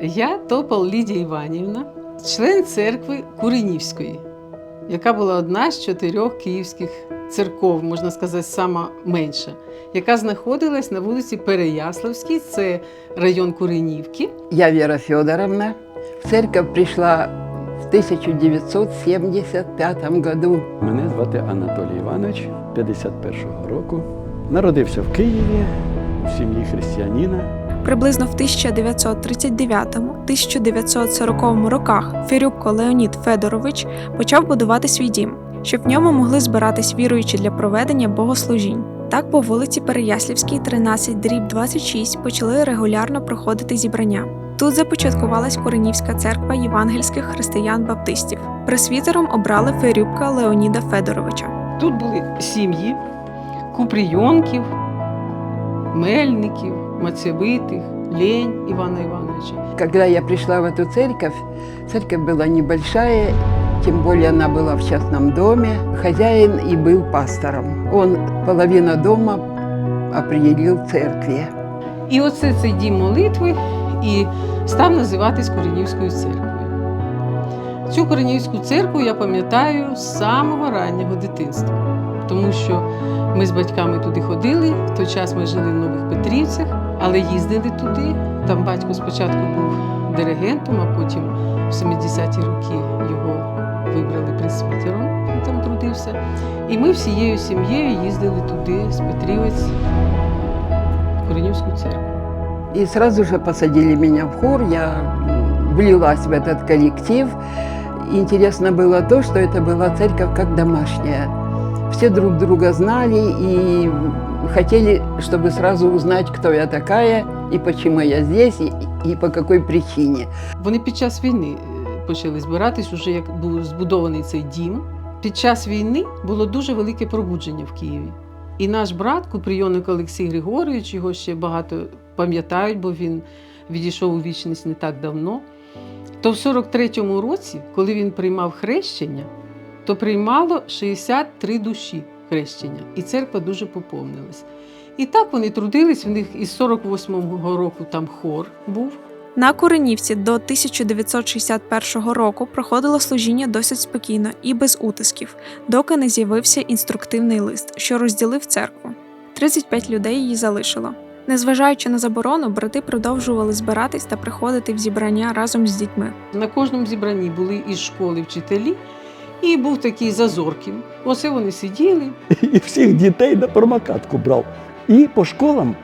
Я Топол Лідія Іванівна, член церкви Куренівської, яка була одна з чотирьох київських церков, можна сказати, сама менша, яка знаходилась на вулиці Переяславській, це район Куренівки. Я Вера Федоровна. В церковь пришла в 1975 году. Мене звати Анатолій Іванович, 51-го року. Народився в Києві в сім'ї християнина. Приблизно в 1939-1940 роках Фірюбко Леонід Федорович почав будувати свій дім, щоб в ньому могли збиратись віруючі для проведення богослужінь. Так по вулиці Переяслівській, 13, дріб 26 почали регулярно проходити зібрання. Тут започаткувалась Коренівська церква євангельських християн-баптистів. Пресвітером обрали Ферюбка Леоніда Федоровича. Тут були сім'ї Купрійонків, Мельників, Мацевитих, Лень Івана Івановича. Когда я пришла в эту церковь, церковь была небольшая, тем более она была в частном доме. Хозяин и был пастором. Он половину дома определил церкви. І оце цей дім молитви і став називатись Коренівською церквою. Цю Коренівську церкву я пам'ятаю з самого раннього дитинства, тому що ми з батьками туди ходили. В той час ми жили в Нових Петрівцях, але їздили туди. Там батько спочатку був диригентом, а потім в 70-ті роки його вибрали пресвітером, він там трудився. І ми всією сім'єю їздили туди, з Петрівець, в Коренівську церкву. И сразу же посадили меня в хор, я м, влилась в этот коллектив. Интересно было то, что это была церковь как домашняя. Все друг друга знали и хотели, чтобы сразу узнать, кто я такая и почему я здесь, и, и по какой причине. Вони під час війни е, почали збиратись, уже як був збудований цей дім. Під час війни було дуже велике пробудження в Києві. І наш брат, куприйонник Олексій Григорович, його ще багато пам'ятають, бо він відійшов у вічність не так давно. То в 43-му році, коли він приймав хрещення, то приймало 63 душі хрещення, і церква дуже поповнилась. І так вони трудились, в них із 48-го року там хор був. На Куренівці до 1961 року проходило служіння досить спокійно і без утисків, доки не з'явився інструктивний лист, що розділив церкву. 35 людей її залишило. Незважаючи на заборону, брати продовжували збиратись та приходити в зібрання разом з дітьми. На кожному зібранні були із школи вчителі, і був такий зазоркін. Оце вони сиділи. І всіх дітей на промокатку брав. І по школам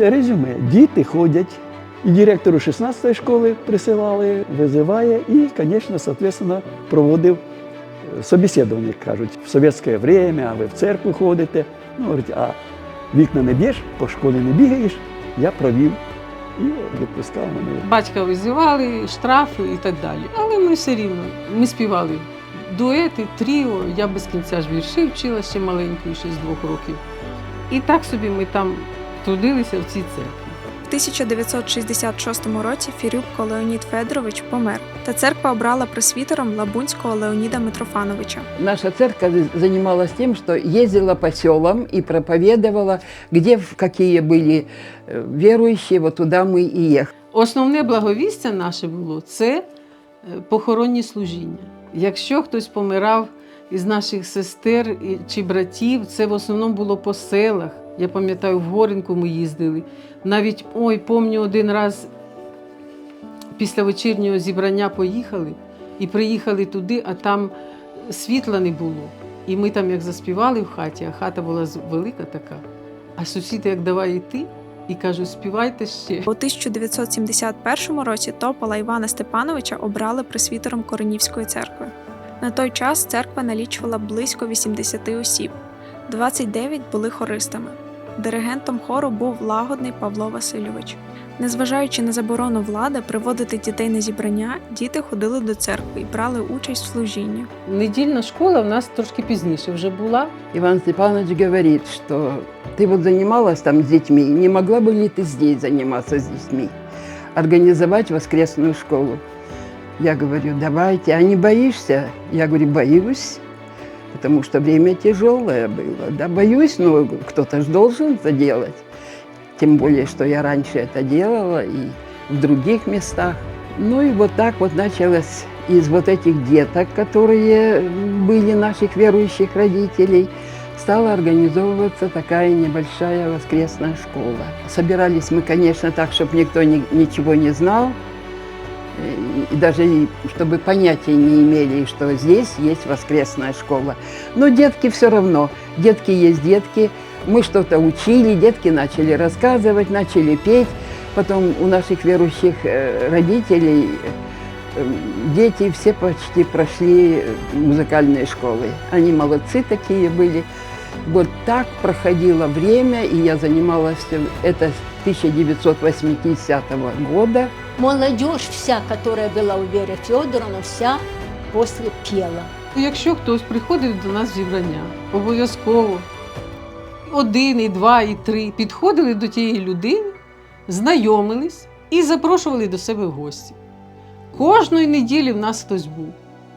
резюме. Діти ходять. І директору 16-ї школи присилали, визиває і, звісно, соответственно, проводив е, собеседування, кажуть, в совєтське время, а ви в церкву ходите. Ну, говорить, а вікна не б'єш, по школі не бігаєш, я провів і відпускав мене. Батька визивали, штрафи і так далі. Але ми все рівно ми співали дуети, тріо. Я без кінця ж вірші вчила ще маленькою, ще з двох років. І так собі ми там трудилися в цій церкві. В 1966 році Фірюбко Леонід Федорович помер, та церква обрала пресвітером Лабунського Леоніда Митрофановича. Наша церковь занималась тем, что ездила по селам и проповедовала, где в какие были э, верующие, вот туда мы и ехали. Основне благовістя наше було це е, похоронні служіння. Якщо хтось помирав із наших сестер і- чи братів, це в основному було по селах. Я пам'ятаю, в Горенку ми їздили. Навіть ой, помню один раз після вечірнього зібрання поїхали і приїхали туди, а там світла не було. І ми там як заспівали в хаті, а хата була велика така. А сусіди як давай йти, і кажуть, співайте ще. У 1971 році Топола Івана Степановича обрали пресвітером Коренівської церкви. На той час церква налічувала близько 80 осіб, 29 були хористами Диригентом хору був лагодний Павло Васильович. Незважаючи на заборону влади приводити дітей на зібрання, діти ходили до церкви і брали участь в служінні. Недільна школа в нас трошки пізніше вже була. Иван Степанович говорит, что ты вот занималась там с детьми, не могла бы ли ты здесь заниматься с детьми, организовать воскресную школу? Я говорю, давайте, а не боишься? Я говорю, боюсь, Потому что время тяжелое было. Да, боюсь, но кто-то же должен это делать. Тем более, что я раньше это делала, и в других местах. Ну и вот так вот началось из вот этих деток, которые были наших верующих родителей, стала организовываться такая небольшая воскресная школа. Собирались мы, конечно, так, чтобы никто ни- ничего не знал, и- даже чтобы понятия не имели, что здесь есть воскресная школа. Но детки все равно, детки есть детки, мы что-то учили, детки начали рассказывать, начали петь. Потом у наших верующих э, родителей э, дети все почти прошли э, музыкальные школы. Они молодцы такие были. Вот так проходило время, и я занималась это с 1980 года. Молодежь вся, которая была у Веры Федоровны, вся после пела. Якщо хтось приходив до нас в зібрання, обов'язково один, і два, і три підходили до тієї людини, знайомились і запрошували до себе в гості. Кожної неділі в нас хтось був.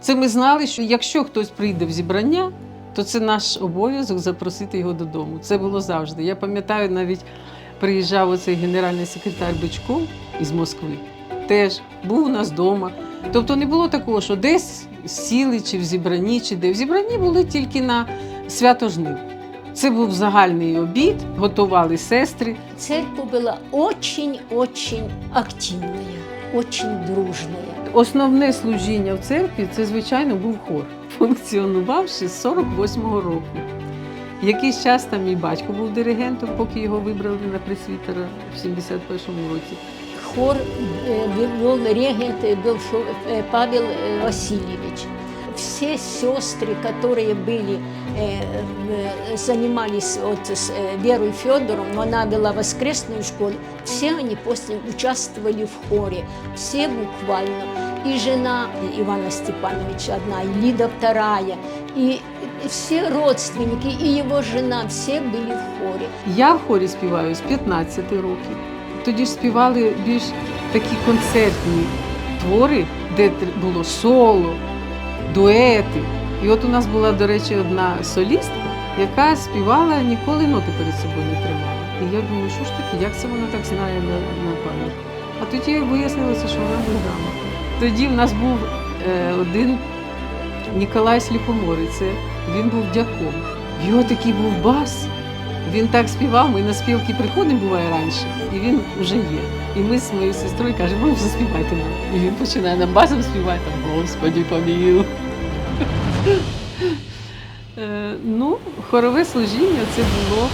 Це ми знали, що якщо хтось прийде в зібрання, то це наш обов'язок запросити його додому. Це було завжди. Я пам'ятаю, навіть приїжджав оцей генеральний секретар Бичков із Москви. Теж був у нас вдома. Тобто не було такого, що десь сіли, чи в зібранні, чи де. В зібранні були тільки на свято жнив. Це був загальний обід, готували сестри. Церковь была очень-очень активная, очень дружная. Основне служіння в церкві це, звичайно, був хор, функціонувавши з 48-го року. Якийсь час там мій батько був диригентом, поки його вибрали на пресвітера в 71-му році. Хор э, вел регент, э, был Фо- э, Павел э, Васильевич. Все сестры, которые были, э, э, занимались вот с э, Верой Федоровной, она вела воскресную школу, все они после участвовали в хоре, все буквально. И жена Ивана Степановича одна, и Лида вторая, и все родственники, и его жена, все были в хоре. Я в хорі співаю з 15 років. Тоді ж співали більш такі концертні твори, де було соло, дуети. І от у нас була, до речі, одна солістка, яка співала, ніколи ноти перед собою не тримала. І я думаю, що ж таке, як це вона так знає на, на пам'ять? А тоді вияснилося, що вона безграмотна. Тоді в нас був е, один Ніколай Сліпоморець, це він був дяком. В його такий був бас. Він так співав, ми на співки приходимо, буває раніше, і він вже є. І ми з моєю сестрою кажемо, ну, заспівайте нам. І він починає нам басом співати, там, Господі поміл. Е, ну, хорове служіння це було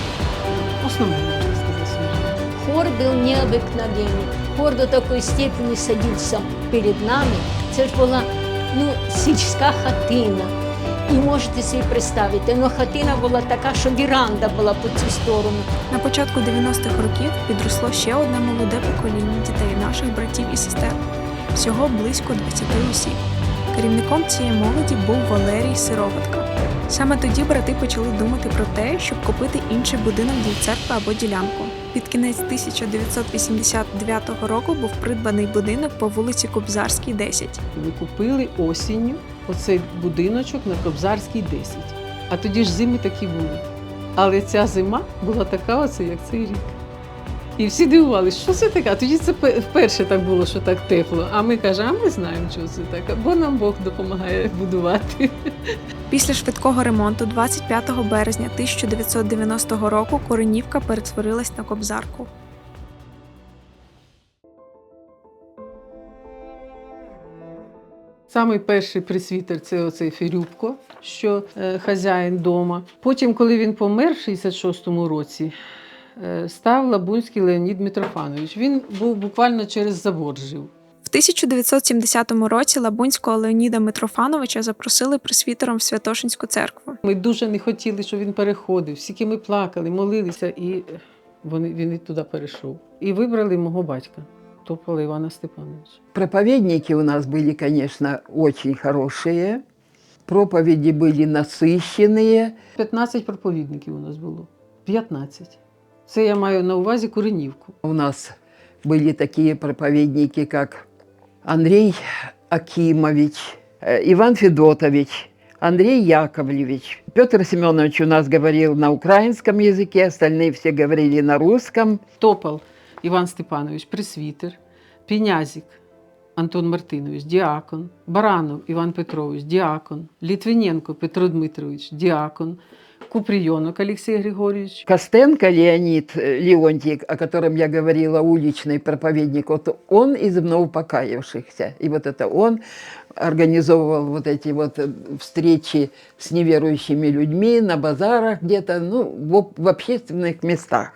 основне, можна сказати, служіння. Хор был необыкновенный. Хор до такой степени садился перед нами. Це ж була ну, сільська хатина. І можете собі представити, ну хатина була така, що віранда була по цю сторону. На початку 90-х років підросло ще одне молоде покоління дітей наших братів і сестер. Всього близько 20 осіб. Керівником цієї молоді був Валерій Сироватка. Саме тоді брати почали думати про те, щоб купити інший будинок для церкви або ділянку. Під кінець 1989 року був придбаний будинок по вулиці Кобзарській, 10. Ми купили осінню оцей будиночок на Кобзарській 10. А тоді ж зими такі були. Але ця зима була така, оце, як цей рік. І всі дивувалися, що це таке? А тоді це вперше так було, що так тепло. А ми кажемо, а ми знаємо, що це таке, бо нам Бог допомагає будувати. Після швидкого ремонту 25 березня 1990 року Коренівка перетворилась на Кобзарку. Самий перший присвітер це оцей Ферюбко, що е, хазяїн дома. Потім, коли він помер в 66-му році, став Лабунський Леонід Митрофанович. Він був буквально через забор жив. В 1970 році Лабунського Леоніда Митрофановича запросили пресвітером в Святошинську церкву. Ми дуже не хотіли, щоб він переходив. Всіки ми плакали, молилися, і е, вони, він і туди перейшов. І вибрали мого батька, Топола Івана Степановича. Проповедники у нас были, конечно, очень хорошие. Проповеди были насыщенные. 15 проповідників у нас було. 15. Це я маю на увазі Куренівку. У нас были такие проповедники, как Андрей Акимович, э, Иван Федотович, Андрей Яковлевич. Петр Семенович у нас говорил на украинском языке, остальные все говорили на русском. Топал Іван Степанович, пресвітер. Пінязік Антон Мартинович, діакон, Баранов Іван Петрович, діакон, Літвиненко Петро Дмитрович, діакон, Куприйонок Олексій Григорьович, Костенко Леонид э, Леонтий, о котором я говорила, уличный проповедник, вот он из вновь покаявшихся. И вот это он организовывал вот эти вот э, встречи с неверующими людьми на базарах где-то, ну, в, об- в общественных местах.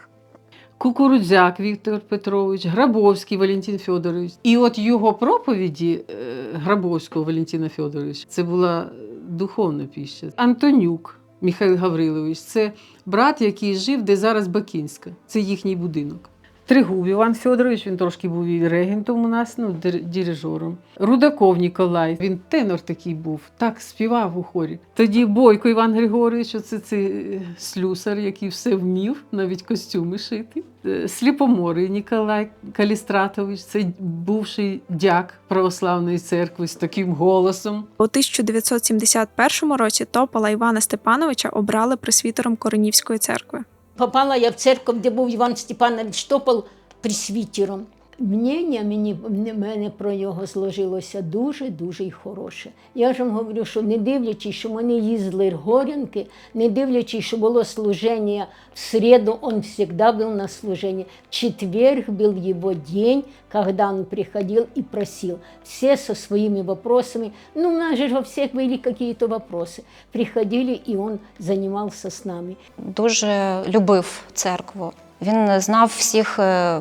Кукурудзяк Віктор Петрович, Грабовський Валентин Федорович. І от його проповіді е, Грабовського Валентина Федоровича це була е, духовна піща. Антонюк Михайло Гаврилович це брат, який жив, де зараз Бакінська. Це їхній будинок. Тригуб Іван Федорович, він трошки був і регентом у нас, ну, дир- дирижером. Рудаков Ніколай, він тенор такий був, так співав у хорі. Тоді Бойко Іван Григорович, оце цей е, слюсар, який все вмів, навіть костюми шити. Е, Сліпоморий Ніколай Калістратович, це бувший дяк православної церкви з таким голосом. У 1971 році Топала Івана Степановича обрали пресвітером Коренівської церкви. Попала я в церковь, де був Іван Степанович Топол пресвітером Мнення мені в мене про його зложилося дуже-дуже й хороше. Я ж вам говорю, що не дивлячись, що вони їздили горянки, не дивлячись, що було служення в середу, он завжди був на служении. В четверг был его день, когда он приходил и просил. Все со своими вопросами. Ну, у нас же во всех были какие-то вопросы. Приходили, и он занимался с нами. дуже любив церкву. Він знав всіх е,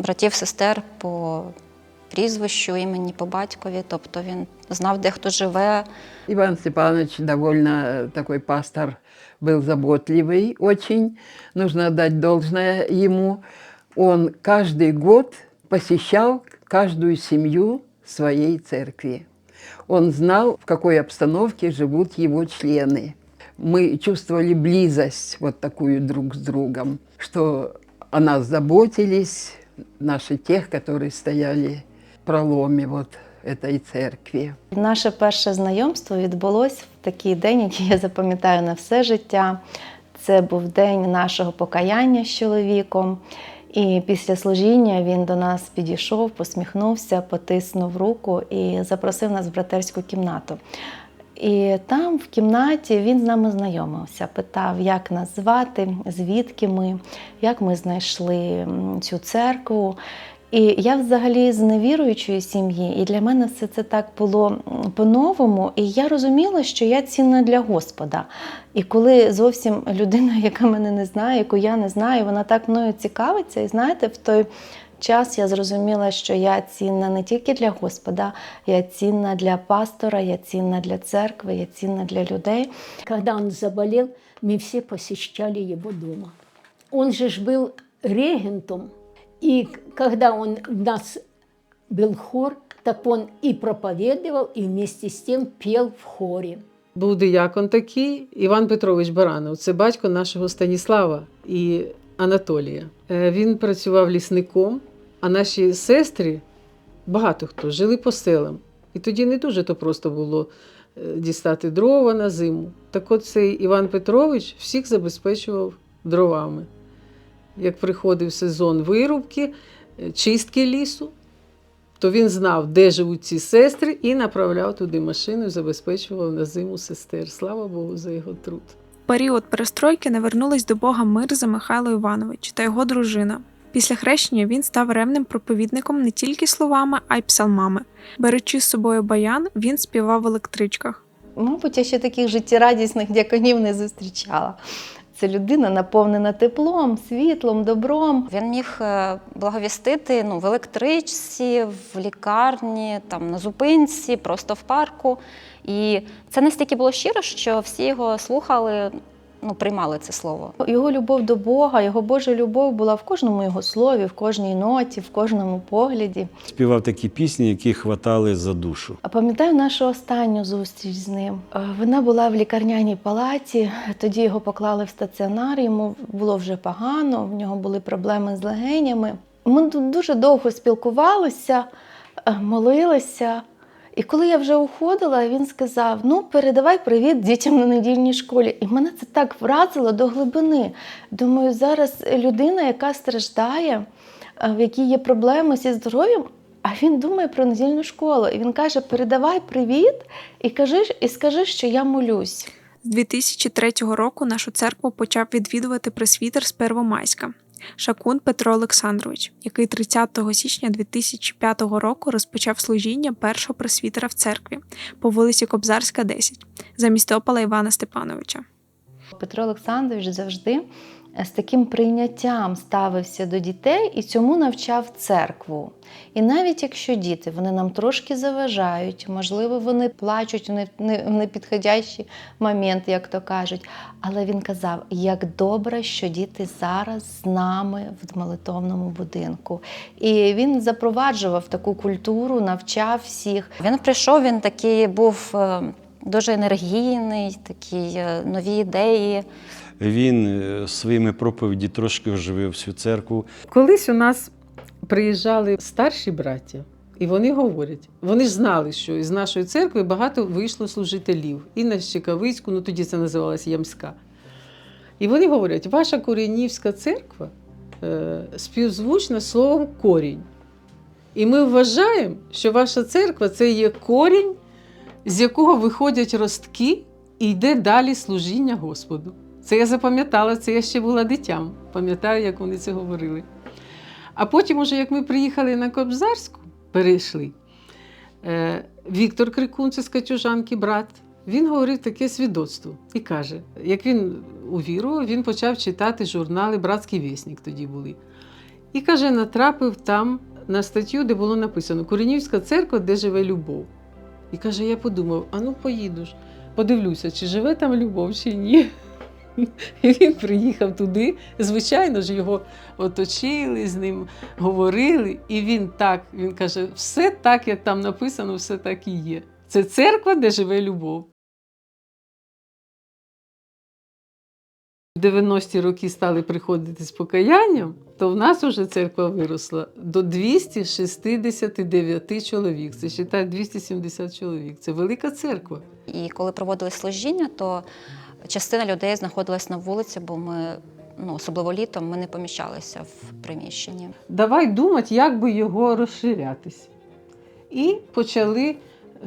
братів, сестер по прізвищу, імені, по батькові. Тобто він знав, де хто живе. Иван Степанович довольно э, такой пастор был заботливый очень. Нужно отдать должное ему. Он каждый год посещал каждую семью своей церкви. Он знал, в какой обстановке живут его члены. Мы чувствовали близость вот такую друг с другом, что о нас заботились наши тех, которые стояли в проломе вот этой церкви. Наше перше знайомство відбулось в такий день, який я запам'ятаю на все життя. Це був день нашого покаяння з чоловіком. І після служіння він до нас підійшов, посміхнувся, потиснув руку і запросив нас в братерську кімнату. І там, в кімнаті, він з нами знайомився, питав, як нас звати, звідки ми, як ми знайшли цю церкву. І я взагалі з невіруючої сім'ї, і для мене все це так було по-новому. І я розуміла, що я цінна для Господа. І коли зовсім людина, яка мене не знає, яку я не знаю, вона так мною цікавиться, і знаєте, в той час я зрозуміла, що я цінна не тільки для Господа, я цінна для пастора, я цінна для церкви, я цінна для людей. Когда он заболел, мы все посещали его дома. Он же ж был регентом, и к- когда он у нас был хор, так он и проповедовал, и вместе с тем пел в хоре. Був диякон такий Іван Петрович Баранов. Це батько нашого Станіслава і Анатолія. Е, Він працював лісником, а наші сестри, багато хто, жили по селам. І тоді не дуже то просто було е, дістати дрова на зиму. Так от цей Іван Петрович всіх забезпечував дровами. Як приходив сезон вирубки, е, чистки лісу, то він знав, де живуть ці сестри, і направляв туди машину і забезпечував на зиму сестер. Слава Богу, за його труд. Період перестройки навернулись до Бога Мирза Михайло Іванович та його дружина. Після хрещення він став ревним проповідником не тільки словами, а й псалмами. Беручи з собою баян, він співав в електричках. Мабуть, я ще таких життєрадісних дяконів не зустрічала. Це людина наповнена теплом, світлом, добром. Він міг е, благовістити ну, в електричці, в лікарні, там, на зупинці, просто в парку. І це настільки було щиро, що всі його слухали, ну, приймали це слово. Його любов до Бога, його Божа любов була в кожному його слові, в кожній ноті, в кожному погляді. Співав такі пісні, які хватали за душу. А пам'ятаю нашу останню зустріч з ним. Е, Вона була в лікарняній палаті. Тоді його поклали в стаціонар. Йому було вже погано, в нього були проблеми з легенями. Ми тут дуже довго спілкувалися, е, молилися. І коли я вже уходила, він сказав: Ну, передавай привіт дітям на недільній школі. І мене це так вразило до глибини. Думаю, зараз людина, яка страждає, е, в якій є проблеми зі здоров'ям, А він думає про недільну школу. І він каже: передавай привіт і кажи, і скажи, що я молюсь. З 2003 року нашу церкву почав відвідувати пресвітер з Первомайська Шакун Петро Олександрович, який 30 січня 2005 року розпочав служіння першого просвітера в церкві по вулиці Кобзарська, 10, замість опала Івана Степановича. Петро Олександрович завжди з таким прийняттям ставився до дітей і цьому навчав церкву. І навіть якщо діти вони нам трошки заважають, можливо, вони плачуть в не- не- в непідходящий момент, як то кажуть. Але він казав, як добре, що діти зараз з нами в молитовному будинку. І він запроваджував таку культуру, навчав всіх. Він прийшов, він такий був е, дуже енергійний, такі е, нові ідеї. Він е, своїми проповіді трошки оживив всю церкву. Колись у нас приїжджали старші браття, і вони говорять: вони ж знали, що із нашої церкви багато вийшло служителів. І на Щекавицьку, ну тоді це називалася Ямська. І вони говорять, ваша корінівська церква е, співзвучна словом корінь. І ми вважаємо, що ваша церква це є корінь, з якого виходять ростки і йде далі служіння Господу. Це я запам'ятала, це я ще була дитям. Пам'ятаю, як вони це говорили. А потім, уже як ми приїхали на Кобзарську, перейшли, е, Віктор Крикун, це з Катюжанки, брат, він говорив таке свідоцтво і каже: як він увірував, він почав читати журнали Братський вісник тоді були. І каже, натрапив там на статтю, де було написано Коренівська церква, де живе любов. І каже, я подумав: а ну поїду ж, подивлюся, чи живе там любов, чи ні. І він приїхав туди. Звичайно ж, його оточили, з ним говорили. І він так, він каже, все так, як там написано, все так і є. Це церква, де живе любов. В 90-ті роки стали приходити з покаянням, то в нас уже церква виросла до 269 чоловік. Це вважає 270 чоловік. Це велика церква. І коли проводили служіння, то частина людей знаходилась на вулиці, бо ми, ну, особливо літом, ми не поміщалися в приміщенні. давай думати, як би його розширятись. І почали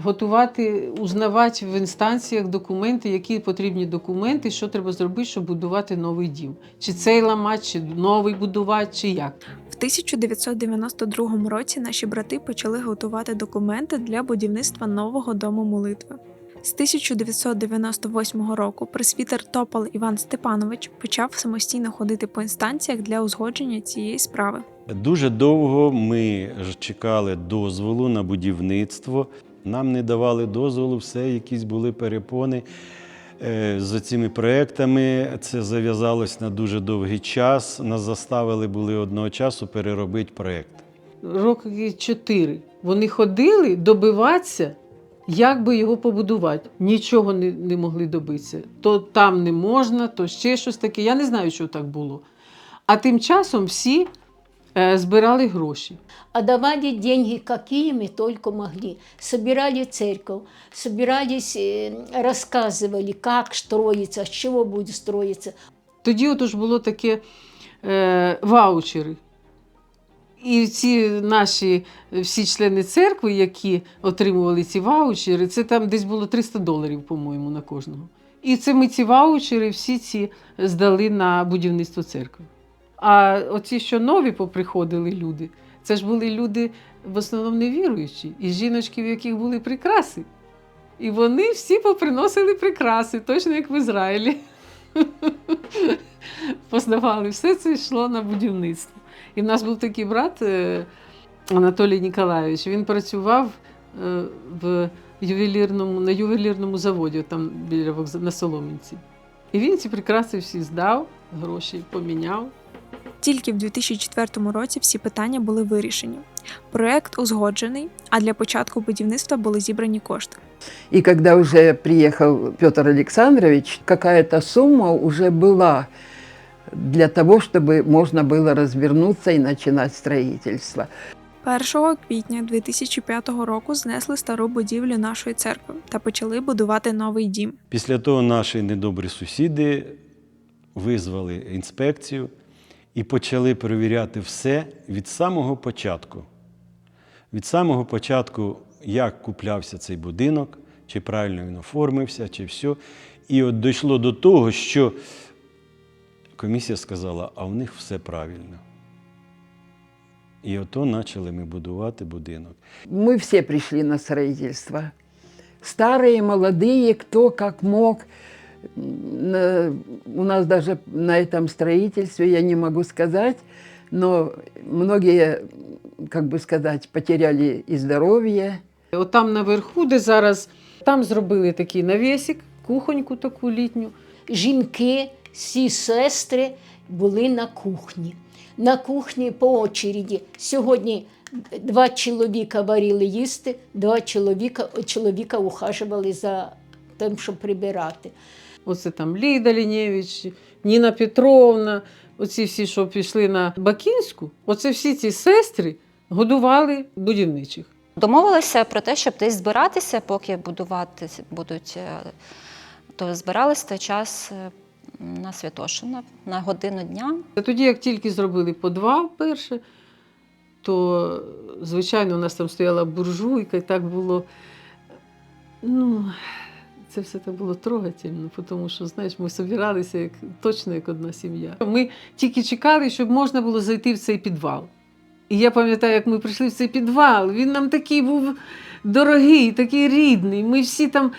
готувати, узнавати в інстанціях документи, які потрібні документи, що треба зробити, щоб будувати новий дім. Чи цей ламати, чи новий будувати, чи як. В 1992 році наші брати почали готувати документи для будівництва нового дому молитви. З 1998 року пресвітер Топал Іван Степанович почав самостійно ходити по інстанціях для узгодження цієї справи. Дуже довго ми ж чекали дозволу на будівництво. Нам не давали дозволу, все, якісь були перепони. Е, З цими проектами це зав'язалось на дуже довгий час. Нас заставили були одного часу переробити проект. Роки чотири. Вони ходили добиватися, як би його побудувати. Нічого не, не могли добитися. То там не можна, то ще щось таке. Я не знаю, що так було. А тим часом всі е, збирали гроші. А давали деньги, какие мы только могли. Собирали церковь, собирались, э, рассказывали, как строится, с чего будет строиться. Тоді от ж було таке е, ваучери. І ці наші е, всі члени церкви, які отримували ці ваучери, це там десь було 300 доларів, по-моєму, на кожного. І це ми ці ваучери всі ці здали на будівництво церкви. А оці, що нові поприходили люди, це ж були люди в основному невіруючі, і жіночки, в яких були прикраси. І вони всі поприносили прикраси, точно як в Ізраїлі. Поздавали. Все це йшло на будівництво. І в нас був такий брат е, Анатолій Ніколаєвич. Він працював е, в ювелірному, на ювелірному заводі, там біля на Соломінці. І він ці прикраси всі здав, гроші поміняв. Тільки в 2004 році всі питання були вирішені. Проект узгоджений, а для початку будівництва були зібрані кошти. И когда уже приехал Петр Александрович, какая-то сумма уже была для того, чтобы можно было развернуться и начинать строительство. 1 квітня 2005 року знесли стару будівлю нашої церкви та почали будувати новий дім. Після того наші недобрі сусіди визвали інспекцію і почали перевіряти все від самого початку. від самого початку, як куплявся цей будинок, чи правильно він оформився, чи все. І от дійшло до того, що комісія сказала, а в них все правильно. І ото почали ми будувати будинок. Мы все пришли на строительство. Старые, молодые, кто как мог. М, на- У нас даже на этом строительстве, я не могу сказать, но многие, как бы сказать, потеряли и здоровье. От там наверху, де зараз, там зробили такий навісик, кухоньку таку літню. Жінки, всі сестри були на кухні. На кухні по очереді. Сьогодні два чоловіка варили їсти, два чоловіка, чоловіка ухажували за тим, щоб прибирати. Оце там Ліда Лінєвич, Ніна Петровна, оці всі, що пішли на Бакінську, оце всі ці сестри годували будівничих. Домовилися про те, щоб десь збиратися, поки будувати будуть, е, то збирались той час е, на Святошина на годину дня. Тоді, як тільки зробили по два вперше, то, звичайно, у нас там стояла буржуйка, і так було. Ну, це все так було трогательно, тому що, знаєш, ми собиралися як, точно як одна сім'я. Ми тільки чекали, щоб можна було зайти в цей підвал. І я пам'ятаю, як ми прийшли в цей підвал. Він нам такий був дорогий, такий рідний. Ми всі там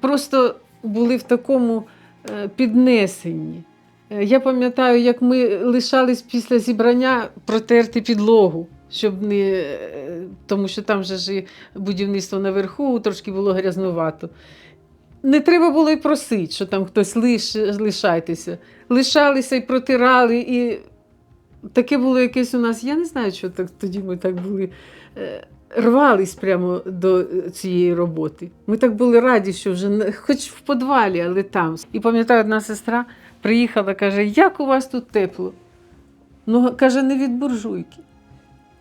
просто були в такому е, піднесенні. Е, Я пам'ятаю, як ми лишались після зібрання протерти підлогу, щоб не. е, тому що там же ж будівництво наверху, трошки було грязнувато. Не треба було й просити, що там хтось лиш, лишайтеся. Лишалися і протирали, і таке було якесь у нас, я не знаю, що так тоді ми так були. Рвались прямо до е, цієї роботи. Ми так були раді, що вже хоч в подвалі, але там. І пам'ятаю, одна сестра приїхала, каже, як у вас тут тепло? Ну, каже, не від буржуйки.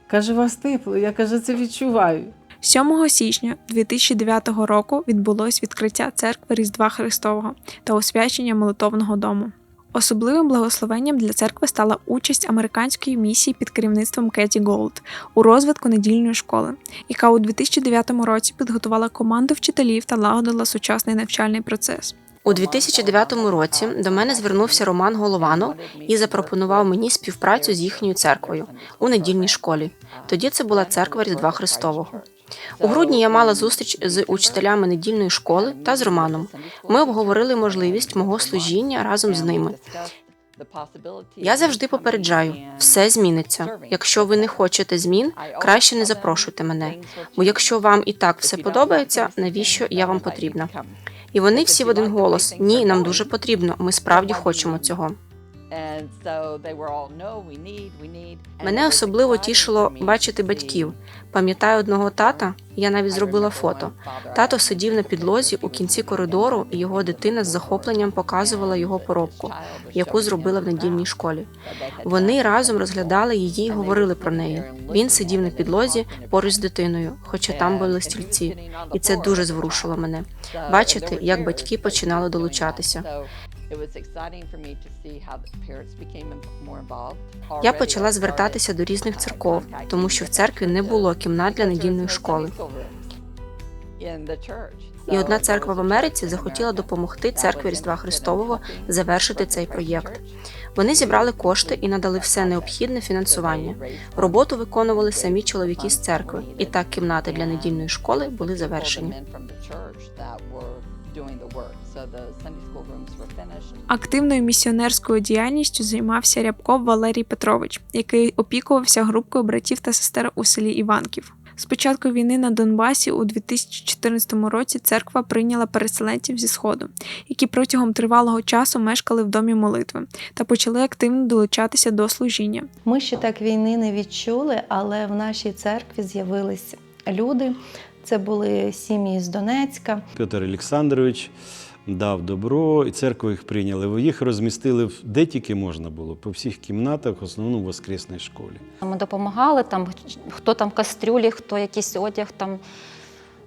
Каже, у вас тепло. Я каже, це відчуваю. 7 січня 2009 року відбулось відкриття церкви Різдва Христового та освячення молитовного дому. Особливим благословенням для церкви стала участь американської місії під керівництвом Кеті Голд у розвитку недільної школи, яка у 2009 році підготувала команду вчителів та лагодила сучасний навчальний процес. У 2009 році до мене звернувся Роман Голованов і запропонував мені співпрацю з їхньою церквою у недільній школі. Тоді це була церква Різдва Христового. У грудні я мала зустріч з учителями недільної школи та з Романом. Ми обговорили можливість мого служіння разом з ними. Я завжди попереджаю, все зміниться. Якщо ви не хочете змін, краще не запрошуйте мене. Бо якщо вам і так все подобається, навіщо я вам потрібна? І вони всі в один голос: ні, нам дуже потрібно. Ми справді хочемо цього. Мене особливо тішило бачити батьків. Пам'ятаю одного тата, я навіть зробила фото. Тато сидів на підлозі у кінці коридору, і його дитина з захопленням показувала його поробку, яку зробила в недільній школі. Вони разом розглядали її і говорили про неї. Він сидів на підлозі поруч з дитиною, хоча там були стільці, і це дуже зворушило мене. Бачити, як батьки починали долучатися. Я почала звертатися до різних церков, тому що в церкві не було кімнат для недільної школи. І одна церква в Америці захотіла допомогти церкві Різдва Христового завершити цей проєкт. Вони зібрали кошти і надали все необхідне фінансування. Роботу виконували самі чоловіки з церкви, і так кімнати для недільної школи були завершені. Активною місіонерською діяльністю займався Рябков Валерій Петрович, який опікувався групкою братів та сестер у селі Іванків. З початку війни на Донбасі у 2014 році церква прийняла переселенців зі сходу, які протягом тривалого часу мешкали в домі молитви та почали активно долучатися до служіння. Ми ще так війни не відчули, але в нашій церкві з'явились люди. Це були сім'ї з Донецька. Петр Олександрович дав добро, і церкву їх прийняли. Їх розмістили де тільки можна було, по всіх кімнатах, в основному в воскресній школі. Ми допомагали там, хто там кастрюлі, хто якийсь одяг там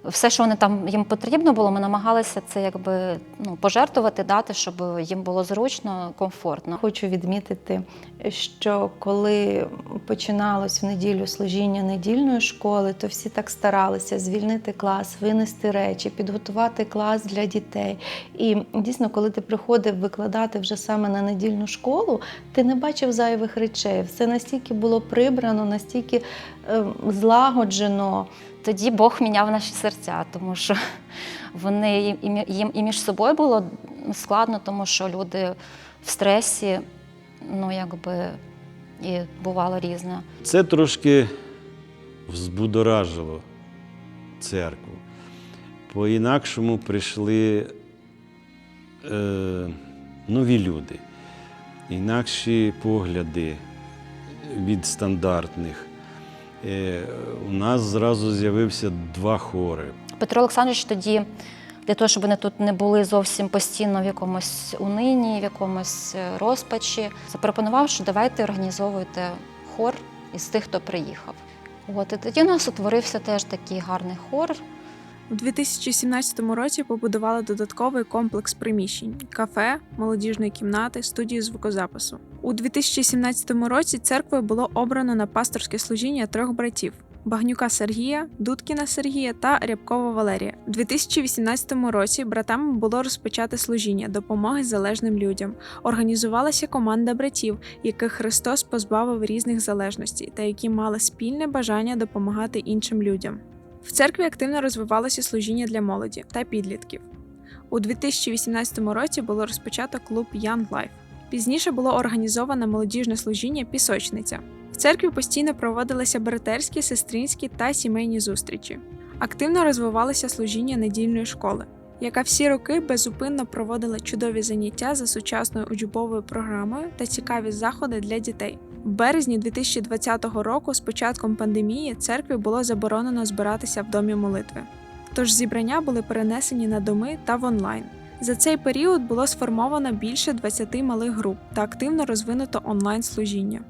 все, що вони там їм потрібно було, ми намагалися це якби ну, пожертвувати, дати, щоб їм було зручно, комфортно. Хочу відмітити, що коли починалось в неділю служіння недільної школи, то всі так старалися звільнити клас, винести речі, підготувати клас для дітей. І дійсно, коли ти приходив викладати вже саме на недільну школу, ти не бачив зайвих речей. Все настільки було прибрано, настільки е, злагоджено. Тоді Бог міняв наші серця, тому що вони їм- і між собою було складно, тому що люди в стресі, ну якби і бувало різне. Це трошки взбудоражило церкву. По-інакшому прийшли е, нові люди, інакші погляди від стандартних. Е, у нас зразу з'явився два хори. Петро Олександрович тоді, для того, щоб вони тут не були зовсім постійно в якомусь унині, в якомусь е, розпачі, запропонував, що давайте організовуйте хор із тих, хто приїхав. От, і тоді у нас утворився теж такий гарний хор. У 2017 році побудували додатковий комплекс приміщень: кафе, молодіжної кімнати, студію звукозапису. У 2017 році церквою було обрано на пасторське служіння трьох братів. Багнюка Сергія, Дудкіна Сергія та Рябкова Валерія. У 2018 році братами було розпочати служіння допомоги залежним людям. Організувалася команда братів, яких Христос позбавив різних залежностей та які мали спільне бажання допомагати іншим людям. В церкві активно розвивалося служіння для молоді та підлітків. У 2018 році було розпочато клуб Young Life. Пізніше було організовано молодіжне служіння Пісочниця. В церкві постійно проводилися братерські, сестринські та сімейні зустрічі. Активно розвивалося служіння недільної школи, яка всі роки безупинно проводила чудові заняття за сучасною учбовою програмою та цікаві заходи для дітей. В березні 2020 року, з початком пандемії, церкві було заборонено збиратися в домі молитви. Тож зібрання були перенесені на доми та в онлайн. За цей період було сформовано більше 20 малих груп та активно розвинуто онлайн-служіння.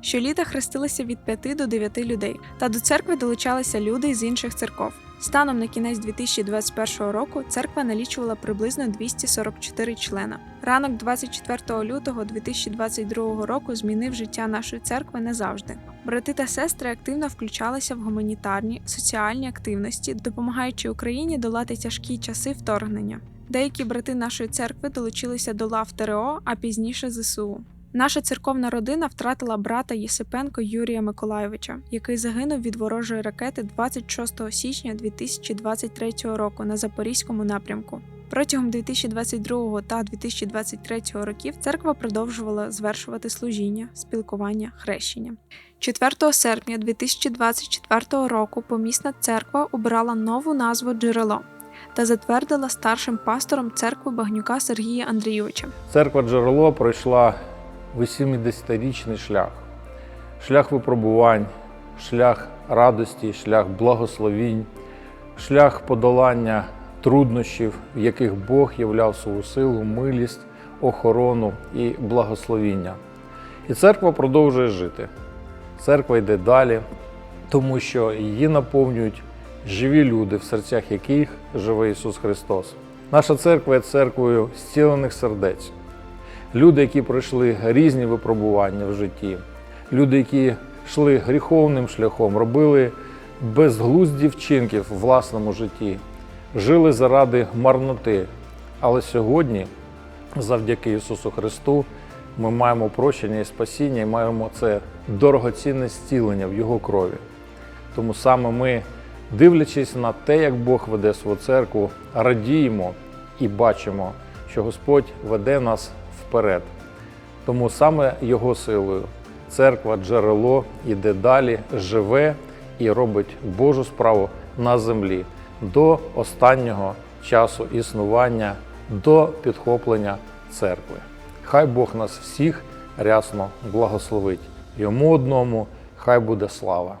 Щоліта хрестилися від 5 до 9 людей, та до церкви долучалися люди з інших церков. Станом на кінець 2021 року церква налічувала приблизно 244 члена. Ранок 24 лютого 2022 року змінив життя нашої церкви назавжди. Брати та сестри активно включалися в гуманітарні соціальні активності, допомагаючи Україні долати тяжкі часи вторгнення. Деякі брати нашої церкви долучилися до лав ТРО, а пізніше ЗСУ. Наша церковна родина втратила брата Єсипенко Юрія Миколайовича, який загинув від ворожої ракети 26 січня 2023 року на Запорізькому напрямку. Протягом 2022 та 2023 років церква продовжувала звершувати служіння, спілкування, хрещення. 4 серпня 2024 року помісна церква обрала нову назву Джерело та затвердила старшим пастором церкви Багнюка Сергія Андрійовича. Церква Джерело пройшла 80-річний шлях. Шлях випробувань, шлях радості, шлях благословінь, шлях подолання труднощів, в яких Бог являв свою силу, милість, охорону і благословіння. І церква продовжує жити. Церква йде далі, тому що її наповнюють живі люди, в серцях яких живе Ісус Христос. Наша церква є церквою зцілених сердець. Люди, які пройшли різні випробування в житті, люди, які йшли гріховним шляхом, робили безглузді вчинки в власному житті, жили заради марноти. Але сьогодні, завдяки Ісусу Христу, ми маємо прощення і спасіння, і маємо це дорогоцінне зцілення в Його крові. Тому саме ми, дивлячись на те, як Бог веде свою церкву, радіємо і бачимо, що Господь веде нас вперед. Тому саме Його силою церква, джерело іде далі, живе і робить Божу справу на землі до останнього часу існування, до підхоплення церкви. Хай Бог нас всіх рясно благословить. Йому одному хай буде слава.